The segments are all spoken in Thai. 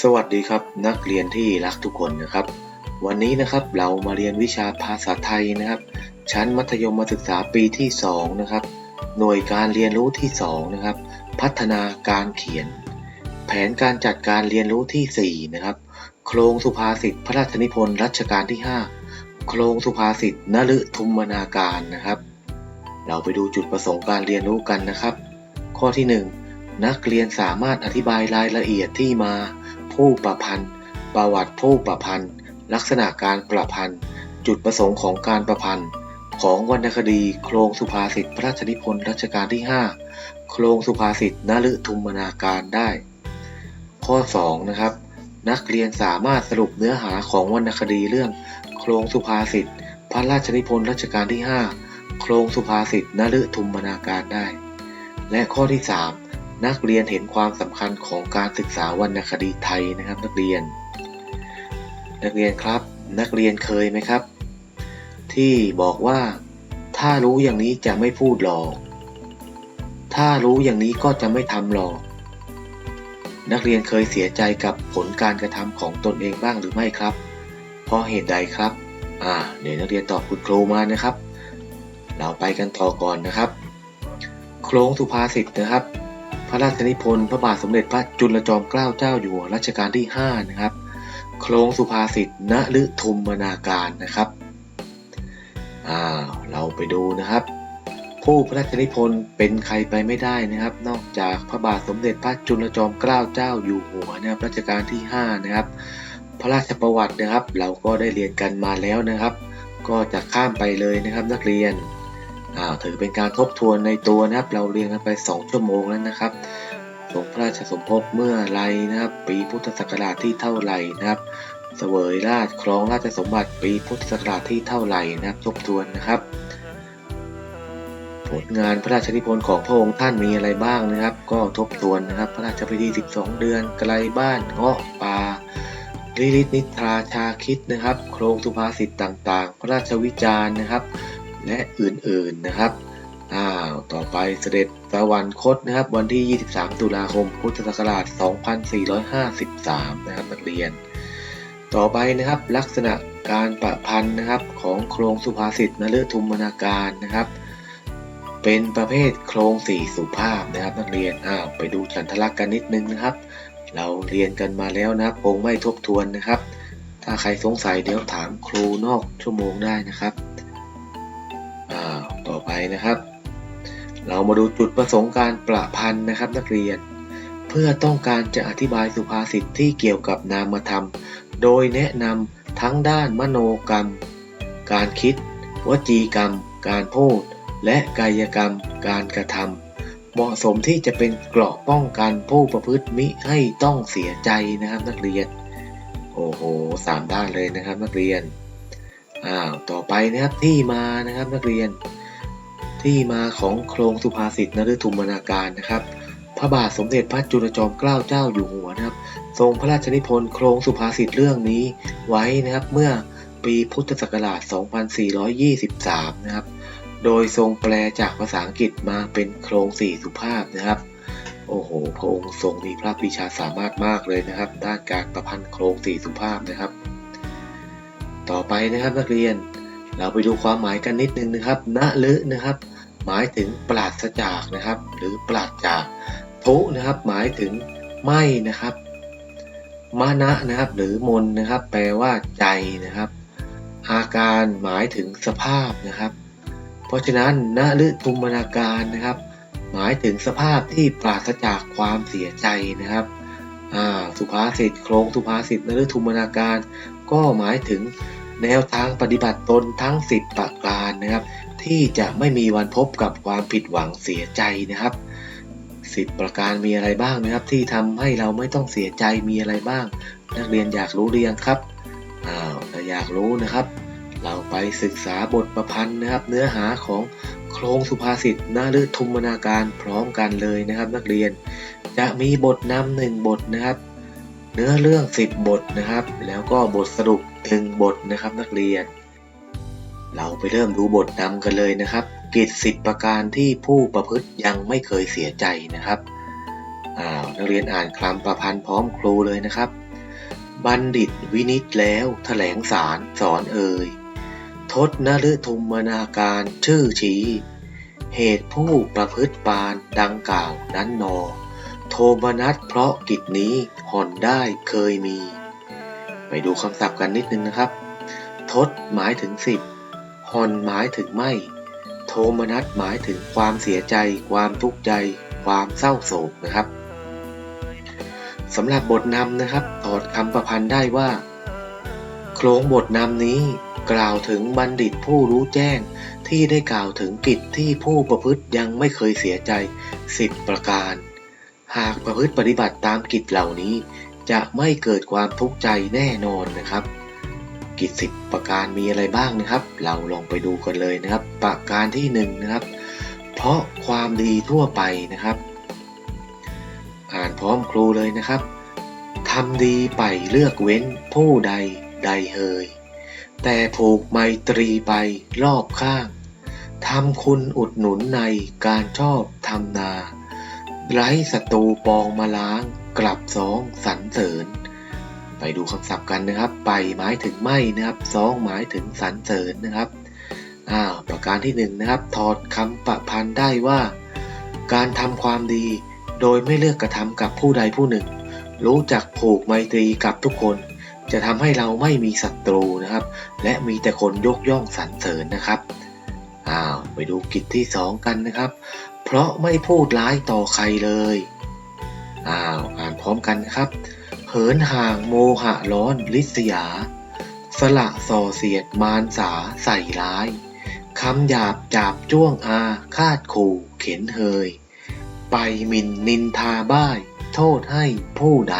สวัสดีครับนักเรียนที่รักทุกคนนะครับ วันนี้นะครับเรามาเรียนวิชาภาษาไทยนะครับ ชั้นมัธยมศึกษาปีที่2นะครับหน่วยการเรียนรู้ที่2นะครับพัฒนาการเขียน แผนการจัดการเรียนรู้ที่4นะครับโครงสุภาษิตพระราชนิพนธ์รัชกาลที่ 5 โครงสุภาษิตนฤทุมนาการนะครับ เราไปดูจุดประสงค์การเรียนรู้กันนะครับ ข้อที่ 1 นักเรียนสามารถอธิบายรายละเอียดที่มา ผู้ประพันธ์ ประวัติผู้ประพันธ์ ลักษณะการประพันธ์ จุดประสงค์ของการประพันธ์ ของวรรณคดี โครงสุภาษิตพระราชนิพนธ์รัชกาลที่ 5 โครงสุภาษิตนฤทุมนาการได้ ข้อ2นะครับนักเรียนสามารถสรุปเนื้อหาของวรรณคดีเรื่อง โครงสุภาษิตพระราชนิพนธ์รัชกาลที่ 5 โครงสุภาษิตนฤทุมนาการได้ และข้อที่ 3 นักเรียนเห็นความสำคัญของการศึกษาวรรณคดีไทยนะครับ นักเรียน นักเรียนครับ นักเรียนเคยไหมครับ ที่บอกว่า ถ้ารู้อย่างนี้จะไม่พูดหรอก ถ้ารู้อย่างนี้ก็จะไม่ทำหรอก นักเรียนเคยเสียใจกับผลการกระทำของตนเองบ้างหรือไม่ครับ เพราะเหตุใดครับ อ่าเดี๋ยวนักเรียนตอบคุณครูมานะครับ เราไปกันต่อก่อนนะครับ โครงสุภาษิตนะครับ ระราชนิพนธ์พระบาทสมเด็จพระจุลจอมเกล้าเจ้าอยู่หัวรัชกาลที่ 5 นะครับ โครงสุภาษิตณฤทุมนาการนะครับอ่าเราไปดูนะครับ ผู้พระราชนิพนธ์เป็นใครไปไม่ได้นะครับ นอกจากพระบาทสมเด็จพระจุลจอมเกล้าเจ้าอยู่หัวนะครับรัชกาลที่ 5 นะครับ พระราชประวัตินะครับ เราก็ได้เรียนกันมาแล้วนะครับ ก็จะข้ามไปเลยนะครับนักเรียน อ่าถือเป็นการทบทวนในตัวนะครับ เราเรียนกันไป 2 ชั่วโมงแล้วนะครับทรงพระราชสมภพเมื่อไรนะครับ ปีพุทธศักราชที่เท่าไหร่นะครับ เสวยราชครองราชสมบัติปีพุทธศักราชที่เท่าไหร่นะครับทบทวนนะครับ ผลงานพระราชนิพนธ์ของพระองค์ท่านมีอะไรบ้างนะครับ ก็ทบทวนนะครับ พระราชพิธี 12 เดือนไกลบ้านเงาะป่าลิลิตนิทราชาคิดนะครับ โครงสุภาษิตต่างๆ พระราชวิจารณ์นะครับ และอื่นๆนะครับอ้าวต่อไปเสด็จสวรรคตนะครับ วันที่ 23 ตุลาคม พุทธศักราช 2453 นะครับนักเรียน ต่อไปนะครับลักษณะการประพันธ์นะครับของโครงสุภาษิตนฤทุมนาการนะครับ เป็นประเภทโครงสี่สุภาพนะครับนักเรียนอ้าวไปดูฉันทลักษณ์กันนิดนึงนะครับ เราเรียนกันมาแล้วนะครับคงไม่ทบทวนนะครับ ถ้าใครสงสัยเดี๋ยวถามครูนอกชั่วโมงได้นะครับ นะครับ เรามาดูจุดประสงค์การประพันธ์นะครับนักเรียน เพื่อต้องการจะอธิบายสุภาษิตที่เกี่ยวกับนามธรรม โดยแนะนำทั้งด้านมโนกรรม การคิด วจีกรรม การพูด และกายกรรม การกระทำเหมาะสมที่จะเป็นเกราะป้องกันผู้ประพฤติมิให้ต้องเสียใจนะครับนักเรียน โอ้โหสามด้านเลยนะครับนักเรียนอ้าวต่อไปนะครับที่มานะครับนักเรียน ที่มาของโครงสุภาษิตนฤทุมนาการนะครับ พระบาทสมเด็จพระจุลจอมเกล้าเจ้าอยู่หัวนะครับ ทรงพระราชนิพนธ์โครงสุภาษิตเรื่องนี้ไว้นะครับเมื่อปีพุทธศักราช 2423 นะครับ โดยทรงแปลจากภาษาอังกฤษมาเป็นโครงสี่สุภาพนะครับ โอ้โห พระองค์ทรงมีพระปรีชาสามารถมากเลยนะครับ ด้านการประพันธ์โครงสี่สุภาพนะครับ ต่อไปนะครับนักเรียน เราไปดูความหมายกันนิดนึงนะครับณลึนะครับ หมายถึงปราศจากนะครับ หรือปราศจากทุนะครับ หมายถึงไม่นะครับมานะนะครับ หรือมนนะครับ แปลว่าใจนะครับ อาการหมายถึงสภาพนะครับ เพราะฉะนั้นณฤทุมนาการนะครับ หมายถึงสภาพที่ปราศจากความเสียใจนะครับอ่าสุภาษิตโครงสุภาษิตนฤทุมนาการ ก็หมายถึงแนวทางปฏิบัติตนทั้ง 10 ประการนะครับ ที่จะไม่มีวันพบกับความผิดหวังเสียใจนะครับ10ประการมีอะไรบ้างนะครับ ที่ทำให้เราไม่ต้องเสียใจมีอะไรบ้าง นักเรียนอยากรู้หรือยังครับอ้าวถ้าอยากรู้นะครับ เราไปศึกษาบทประพันธ์นะครับ เนื้อหาของโครงสุภาษิตนาฤทุมนาการพร้อมกันเลยนะครับ นักเรียนจะมีบทนำหนึ่งบทนะครับ เนื้อเรื่อง 10 บทนะครับ แล้วก็บทสรุปหนึ่งบทนะครับนักเรียน เราไปเริ่มดูบทนำกันเลยนะครับ กิจสิบประการที่ผู้ประพฤติยังไม่เคยเสียใจนะครับอ้าวนักเรียนอ่านคำประพันธ์พร้อมครูเลยนะครับ บัณฑิตวินิจแล้วแถลงสารสอนเอ่ยทศนฤทุมนาการชื่อชี้เหตุผู้ประพฤติปานดังกล่าวนั้นนอ โทมนัสเพราะกิจนี้ห่อนได้เคยมี ไปดูคำศัพท์กันนิดนึงนะครับ ทศหมายถึงสิบ ห่อนหมายถึงไม่ โทมนัสหมายถึงความเสียใจ ความทุกข์ใจ ความเศร้าโศกนะครับสำหรับบทนำนะครับถอดคำประพันธ์ได้ว่า โครงบทนำนี้กล่าวถึงบัณฑิตผู้รู้แจ้งที่ได้กล่าวถึงกิจที่ผู้ประพฤติยังไม่เคยเสียใจสิบประการ หากประพฤติปฏิบัติตามกิจเหล่านี้ จะไม่เกิดความทุกข์ใจแน่นอนนะครับ กิจสิบประการมีอะไรบ้างนะครับ เราลองไปดูกันเลยนะครับ ประการที่หนึ่งนะครับ เพราะความดีทั่วไปนะครับ อ่านพร้อมครูเลยนะครับทำดีไปเลือกเว้นผู้ใดใดเฮย แต่ผูกไมตรีไปรอบข้างทำคุณอุดหนุนในการชอบทำนา ไร้ศัตรูปองมาล้าง กลับสองสรรเสริญ ไปดูคำศัพท์กันนะครับ ไปหมายถึงไม่นะครับสองหมายถึงสรรเสริญนะครับอ้าวประการที่หนึ่งนะครับถอดคำประพันธ์ได้ว่า การทำความดี โดยไม่เลือกกระทำกับผู้ใดผู้หนึ่ง รู้จักผูกไมตรีกับทุกคน จะทำให้เราไม่มีศัตรูนะครับ และมีแต่คนยกย่องสรรเสริญนะครับอ้าวไปดูกิจที่สองกันนะครับ เพราะไม่พูดร้ายต่อใครเลยอ้าวอ่านพร้อมกันครับ เหินห่างโมหะร้อนลิษยา สละส่อเสียดมารสาใส่ร้าย คำหยาบจาบจ้วงอาคาดขู่เข็นเฮย ไปมินนินทาบ้าย โทษให้ผู้ใด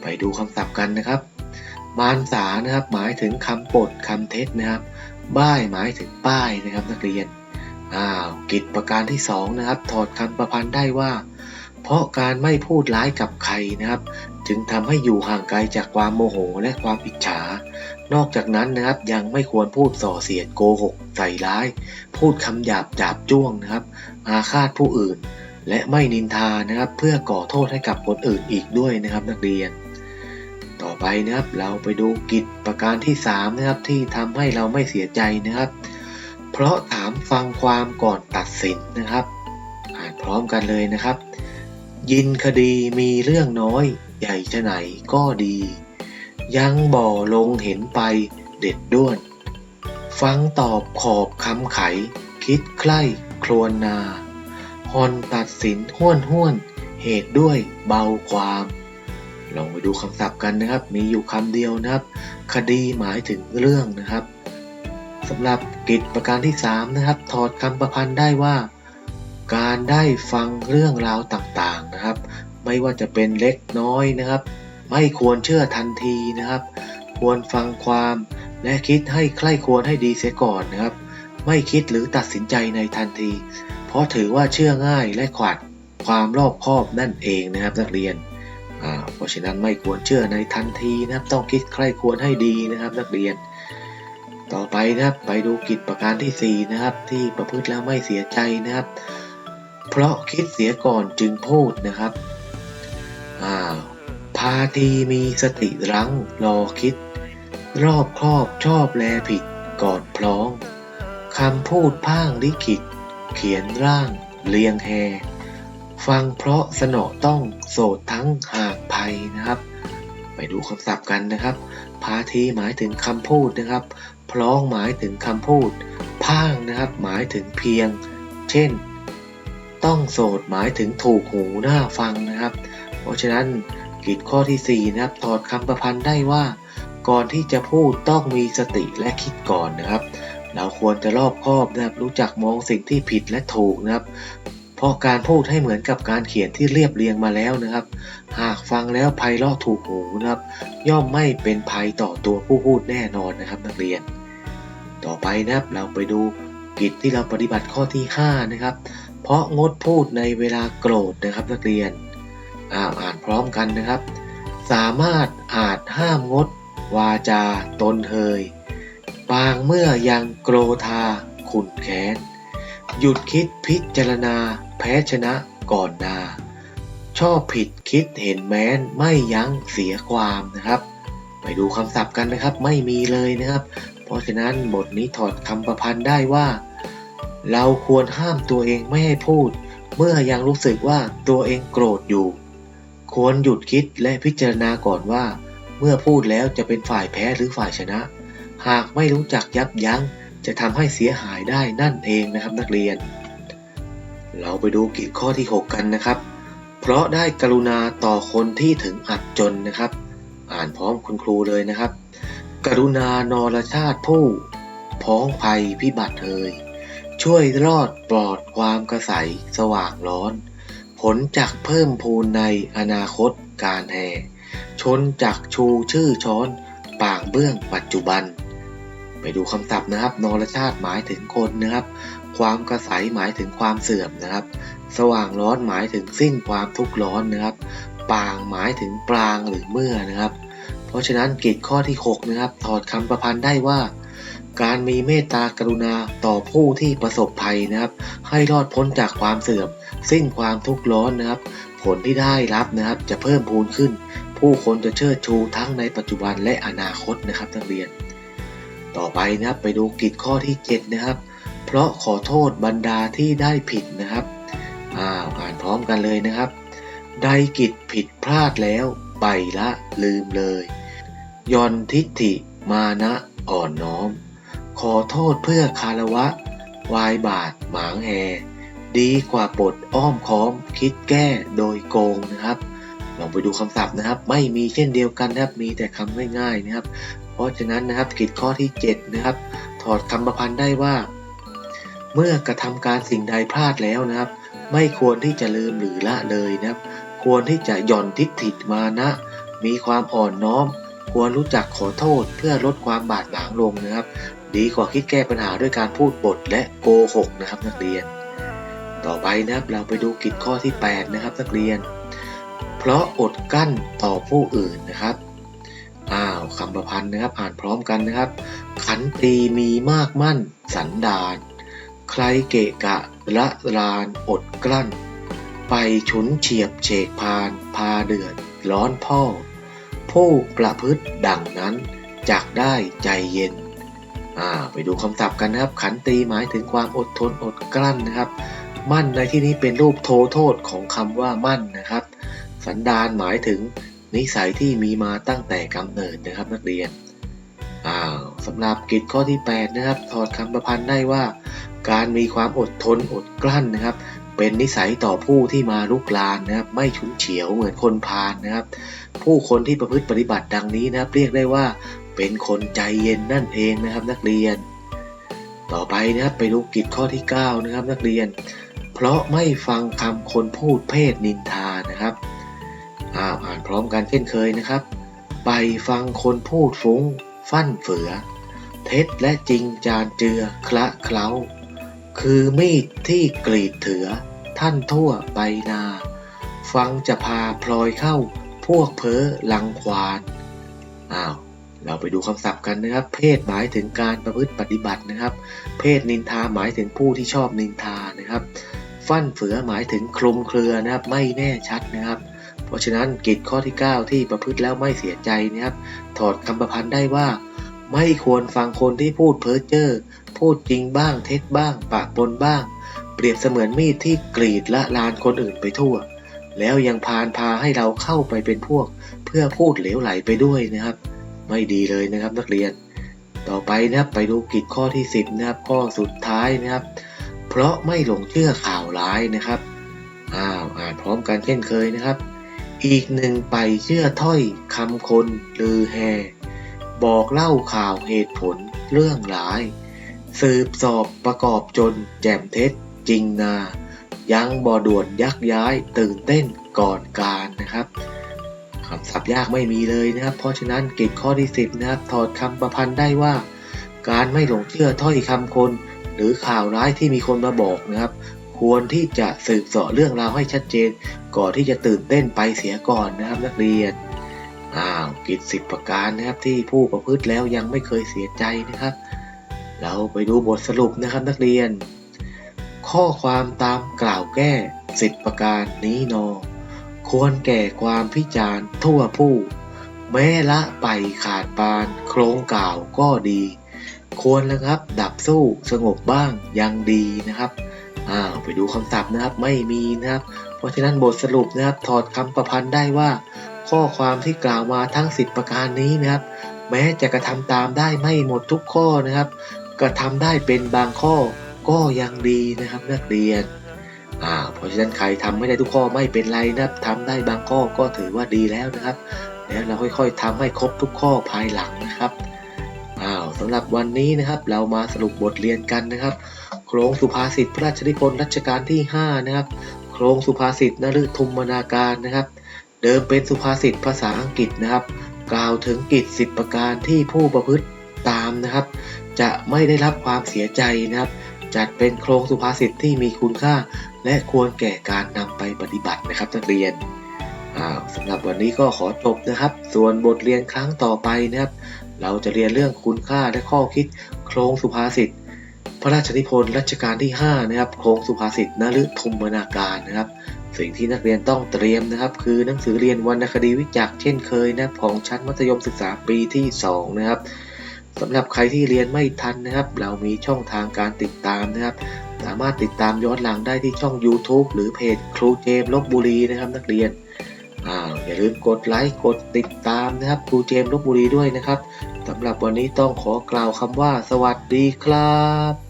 ไปดูคำศัพท์กันนะครับ มารสานะครับหมายถึงคำปดคำเท็จนะครับ บ้ายหมายถึงป้ายนะครับนักเรียนอ้าวกิจประการที่สองนะครับ ถอดคำประพันธ์ได้ว่า เพราะการไม่พูดร้ายกับใครนะครับ จึงทำให้อยู่ห่างไกลจากความโมโหและความอิจฉา นอกจากนั้นนะครับยังไม่ควรพูดส่อเสียดโกหกใส่ร้าย พูดคำหยาบจาบจ้วงนะครับ อาฆาตผู้อื่น และไม่นินทานะครับ เพื่อก่อโทษให้กับคนอื่นอีกด้วยนะครับนักเรียน ต่อไปนะครับเราไปดูกิจประการที่3นะครับที่ทำให้เราไม่เสียใจนะครับ เพราะถามฟังความก่อนตัดสินนะครับ อ่านพร้อมกันเลยนะครับ ยินคดีมีเรื่องน้อย ใหญ่ชะไหนก็ดี ยังบ่อลงเห็นไปเด็ดด้วน ฟังตอบขอบคำไข คิดใคร่ครวนนาฮอนตัดสินห้วนห้วน เหตุด้วยเบาความลองไปดูคำศัพท์กันนะครับ มีอยู่คำเดียวนะครับ คดีหมายถึงเรื่องนะครับสำหรับกิจประการที่ 3 นะครับ ถอดคำประพันธ์ได้ว่า การได้ฟังเรื่องราวต่าง ไม่ว่าจะเป็นเล็กน้อยนะครับ ไม่ควรเชื่อทันทีนะครับ ควรฟังความและคิดให้ใคร่ควรให้ดีเสียก่อนนะครับ ไม่คิดหรือตัดสินใจในทันที เพราะถือว่าเชื่อง่ายและขวัดความรอบคอบนั่นเองนะครับนักเรียนเพราะฉะนั้นไม่ควรเชื่อในทันทีนะครับ ต้องคิดใคร่ควรให้ดีนะครับ นักเรียน ต่อไปนะครับไปดูกิจประการที่ 4 นะครับ ที่ประพฤติแล้วไม่เสียใจนะครับ เพราะคิดเสียก่อนจึงพูดนะครับ อ้าว พาทีมีสติรั้งรอคิด รอบครอบชอบแลผิดก่อนพร้องคำพูดพ่างลิขิต เขียนร่างเรียงแฮ ฟังเพราะสนอต้องโสดทั้งหากภัยนะครับ ไปดูคำศัพท์กันนะครับ พาทีหมายถึงคำพูดนะครับ พร้องหมายถึงคำพูดพ่างนะครับ หมายถึงเพียง เช่น ต้องโสดหมายถึงถูกหูหน้าฟังนะครับ เพราะฉะนั้นกิจข้อที่ 4 นะครับถอดคำประพันธ์ได้ว่า ก่อนที่จะพูดต้องมีสติและคิดก่อนนะครับ เราควรจะรอบคอบนะครับรู้จักมองสิ่งที่ผิดและถูกนะครับ เพราะการพูดให้เหมือนกับการเขียนที่เรียบเรียงมาแล้วนะครับ หากฟังแล้วไพเราะถูกหูนะครับ ย่อมไม่เป็นภัยต่อตัวผู้พูดแน่นอนนะครับนักเรียน ต่อไปนะครับเราไปดูกิจที่เราปฏิบัติข้อที่ 5 นะครับ เพราะงดพูดในเวลาโกรธนะครับนักเรียน อ่าอ่านพร้อมกันนะครับ สามารถอาจห้ามงด วาจาตนเฮยบางเมื่อยังโกรธาขุนแค้น หยุดคิดพิจารณา แพ้ชนะก่อนนา ชอบผิดคิดเห็นแม้นไม่ยั้งเสียความนะครับ ไปดูคำศัพท์กันนะครับไม่มีเลยนะครับ เพราะฉะนั้นบทนี้ถอดคำประพันธ์ได้ว่า เราควรห้ามตัวเองไม่ให้พูด เมื่อยังรู้สึกว่าตัวเองโกรธอยู่ ควรหยุดคิดและพิจารณาก่อนว่า เมื่อพูดแล้วจะเป็นฝ่ายแพ้หรือฝ่ายชนะ หากไม่รู้จักยับยั้งจะทำให้เสียหายได้นั่นเองนะครับนักเรียน เราไปดูกิจข้อที่ 6 กันนะครับ เพราะได้กรุณาต่อคนที่ถึงอับจนนะครับ อ่านพร้อมคุณครูเลยนะครับ กรุณานรชาติผู้ พ้องภัยพิบัติเอ่ยช่วยรอดปลอดความกระใสสว่างร้อน ผลจากเพิ่มพูนในอนาคตการแห่ชนจากชูชื่อช้อนปางเบื้องปัจจุบัน ไปดูคำศัพท์นะครับ นรชาติหมายถึงคนนะครับ ความกระใสหมายถึงความเสื่อมนะครับ สว่างร้อนหมายถึงสิ้นความทุกข์ร้อนนะครับ ปางหมายถึงปรางหรือเมื่อนะครับ เพราะฉะนั้นกิจข้อที่ 6 นะครับ ถอดคำประพันธ์ได้ว่า การมีเมตตากรุณาต่อผู้ที่ประสบภัยนะครับ ให้รอดพ้นจากความเสื่อม สิ้นความทุกข์ร้อนนะครับ ผลที่ได้รับนะครับ จะเพิ่มพูนขึ้น ผู้คนจะเชิดชูทั้งในปัจจุบันและอนาคตนะครับนักเรียน ต่อไปนะครับไปดูกิจข้อที่7นะครับ เพราะขอโทษบรรดาที่ได้ผิดนะครับอ้าวอ่านพร้อมกันเลยนะครับใดกิจผิดพลาดแล้ว ไปละลืมเลยยอนทิฏฐิมานะอ่อนน้อม ขอโทษเพื่อคารวะ วายบาทหมางแห ดีกว่าปลดอ้อมค้อมคิดแก้โดยโกงนะครับลองไปดูคำศัพท์นะครับ ไม่มีเช่นเดียวกันนะครับ มีแต่คำง่ายๆนะครับ เพราะฉะนั้นนะครับกิจข้อที่ 7 นะครับ ถอดคำประพันธ์ได้ว่า เมื่อกระทำการสิ่งใดพลาดแล้วนะครับ ไม่ควรที่จะลืมหรือละเลยนะครับ ควรที่จะหย่อนทิฏฐิมานะ มีความอ่อนน้อม ควรรู้จักขอโทษเพื่อลดความบาดหมางลงนะครับ ดีกว่าคิดแก้ปัญหาด้วยการพูดบทและโกหกนะครับนักเรียน ต่อไปนะครับเราไปดูกิจข้อที่ 8 นะครับนักเรียน เพราะอดกั้นต่อผู้อื่นนะครับอ้าวคำประพันธ์นะครับ อ่านพร้อมกันนะครับ ขันตีมีมากมั่น สันดาน ใครเกะกะละลานอดกลั้น ไปฉุนเฉียบเฉกพานพาเดือด ร้อนพ่อ ผู้ประพฤติดังนั้นจักได้ใจเย็น อ่าไปดูคำศัพท์กันนะครับ ขันตีหมายถึงความอดทนอดกลั้นนะครับ มั่นในที่นี้เป็นรูปโทโทษของคำว่ามั่นนะครับ สันดานหมายถึงนิสัยที่มีมาตั้งแต่กำเนิดนะครับนักเรียนอ้าวสำหรับกิจข้อที่ 8 นะครับ ถอดคำประพันธ์ได้ว่า การมีความอดทนอดกลั้นนะครับ เป็นนิสัยต่อผู้ที่มาลุกลานนะครับ ไม่ฉุนเฉียวเหมือนคนพาลนะครับ ผู้คนที่ประพฤติปฏิบัติดังนี้นะครับ เรียกได้ว่าเป็นคนใจเย็นนั่นเองนะครับนักเรียน ต่อไปนะครับไปดูกิจข้อที่ 9 นะครับนักเรียน เพราะไม่ฟังคำคนพูดเพศนินทานะครับอ้าวอ่านพร้อมกันเช่นเคยนะครับ ไปฟังคนพูดฟุ้ง ฟั่นเฟือ เท็จและจริงจานเจือคละเคล้า คือมีดที่กรีดเถือ ท่านทั่วไปนา ฟังจะพาพลอยเข้าพวกเพ้อลังควานอ้าวเราไปดูคำศัพท์กันนะครับ เพศหมายถึงการประพฤติปฏิบัตินะครับ เพศนินทาหมายถึงผู้ที่ชอบนินทานะครับ ฟั่นเฟือหมายถึงคลุมเครือนะครับไม่แน่ชัดนะครับ เพราะฉะนั้นกิจข้อที่ 9 ที่ประพฤติแล้วไม่เสียใจนะครับ ถอดคำประพันธ์ได้ว่า ไม่ควรฟังคนที่พูดเพ้อเจ้อพูดจริงบ้างเท็จบ้างปะปนบ้าง เปรียบเสมือนมีดที่กรีดละลานคนอื่นไปทั่ว แล้วยังพานพาให้เราเข้าไปเป็นพวก เพื่อพูดเหลวไหลไปด้วยนะครับ ไม่ดีเลยนะครับนักเรียน ต่อไปนะครับไปดูกิจข้อที่ 10 นะครับข้อสุดท้ายนะครับ เพราะไม่หลงเชื่อข่าวร้ายนะครับ อ้าวอ่านพร้อมกันเช่นเคยนะครับ อีกหนึ่งไปเชื่อถ้อยคำคนลือแฮ บอกเล่าข่าวเหตุผลเรื่องร้าย สืบสอบประกอบจนแจ่มเท็จจริงนา ยังบ่ด่วนยักย้ายตื่นเต้นก่อนการนะครับคำศัพท์ยากไม่มีเลยนะครับ เพราะฉะนั้นกิจข้อที่ 10 นะครับ ถอดคำประพันธ์ได้ว่า การไม่หลงเชื่อถ้อยคำคน หรือข่าวร้ายที่มีคนมาบอกนะครับ ควรที่จะสืบเสาะเรื่องราวให้ชัดเจน ก่อนที่จะตื่นเต้นไปเสียก่อนนะครับ นักเรียนอ้าวกิจสิบประการนะครับที่ผู้ประพฤติแล้วยังไม่เคยเสียใจนะครับ เราไปดูบทสรุปนะครับนักเรียน ข้อความตามกล่าวแก้สิบประการนี้นอ ควรแก่ความพิจารณ์ทั่วผู้ แม้ละไปขาดปาน โครงกล่าวก็ดี ควรระงับ ดับสู้สงบบ้างยังดีนะครับอ้าวไปดูคำศัพท์นะครับไม่มีนะครับ เพราะฉะนั้นบทสรุปนะครับถอดคำประพันธ์ได้ว่า ข้อความที่กล่าวมาทั้ง 10 ประการนี้นะครับ แม้จะกระทำตามได้ไม่หมดทุกข้อนะครับกระทำได้เป็นบางข้อก็ยังดีนะครับนักเรียนอ่าเพราะฉะนั้นใครทำไม่ได้ทุกข้อไม่เป็นไรนะครับทำได้บางข้อก็ถือว่าดีแล้วนะครับ แล้วเราค่อยๆทำให้ครบทุกข้อภายหลังนะครับ อ้าวสำหรับวันนี้นะครับเรามาสรุปบทเรียนกันนะครับ โครงสุภาษิตพระราชนิพนธ์รัชกาลที่ 5 นะครับ โครงสุภาษิตนฤทุมนาการนะครับ เดิมเป็นสุภาษิตภาษาอังกฤษนะครับ กล่าวถึงกิจสิบประการที่ผู้ประพฤติตามนะครับ จะไม่ได้รับความเสียใจนะครับ จัดเป็นโครงสุภาษิตที่มีคุณค่า และควรแก่การนำไปปฏิบัตินะครับนักเรียนสำหรับวันนี้ก็ขอจบนะครับ ส่วนบทเรียนครั้งต่อไปนะครับ เราจะเรียนเรื่องคุณค่าและข้อคิดโครงสุภาษิต พระราชนิพนธ์รัชกาลที่ 5 นะครับ โครงสุภาษิตนฤทุมนาการนะครับ สิ่งที่นักเรียนต้องเตรียมนะครับ คือหนังสือเรียนวรรณคดีวิจักเช่นเคยนะของชั้นมัธยมศึกษาปีที่ 2 นะครับสำหรับใครที่เรียนไม่ทันนะครับ เรามีช่องทางการติดตามนะครับ สามารถติดตามย้อนหลังได้ที่ช่อง YouTube หรือเพจครูเจมลบบุรีนะครับนักเรียน อ่าอย่าลืมกดไลค์กดติดตามนะครับครูเจมส์ลบบุรีด้วยนะครับสำหรับวันนี้ต้องขอกล่าวคำว่า สวัสดีครับ